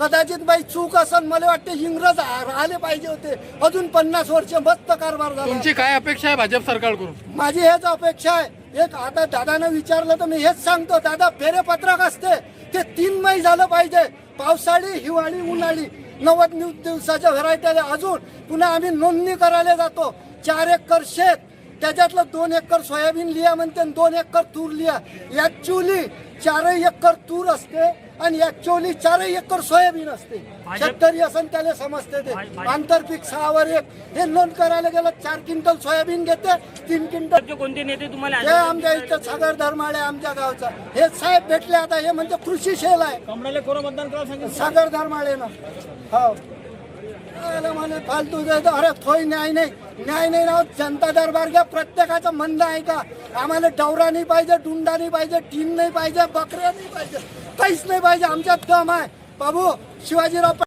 कदाचित बाई चूक असन मला वाटते इंग्रज आ- राहिले पाहिजे होते. अजून पन्नास वर्ष मस्त कारभार झाला. तुमची काय अपेक्षा आहे भाजप सरकारकडून? माझी हेच अपेक्षा आहे. एक आता दादानं विचारलं तर मी हेच सांगतो दादा फेरेपत्रक असते. ते तीन मै झालं पाहिजे. पावसाळी हिवाळी उन्हाळी नव्वद दिव- दिवसाच्या व्हरायट्या अजून पुन्हा आम्ही नोंदणी करायला जातो. चार एकर शेत त्याच्यातलं दोन एकर सोयाबीन लिहा म्हणते दोन एकर तूर लिहा ऍक्च्युली चारही एकर तूर असते आणि ऍक्च्युअली चारही एकर सोयाबीन असते. शेतकरी असं त्याला समजते ते. आंतरपीक सहावर एक. हे नोंद करायला गेलं चार क्विंटल सोयाबीन घेते तीन क्विंटल कोणते नेते तुम्हाला हे आमच्या इथं सागर धर्माळे आमच्या गावचा. हे साहेब भेटले आता हे म्हणजे कृषी शेल आहे. सागर धर्माळे ना. हो. फालतू अरे थोय न्याय नाही. न्याय नाही ना जनता दरबार घ्या प्रत्येकाचं म्हणणं आहे का आम्हाला डवरा नाही पाहिजे डुंडा नाही पाहिजे टीन नाही पाहिजे बकऱ्या नाही पाहिजे काहीच नाही पाहिजे आमच्यात दम आहे. बाबू शिवाजीराव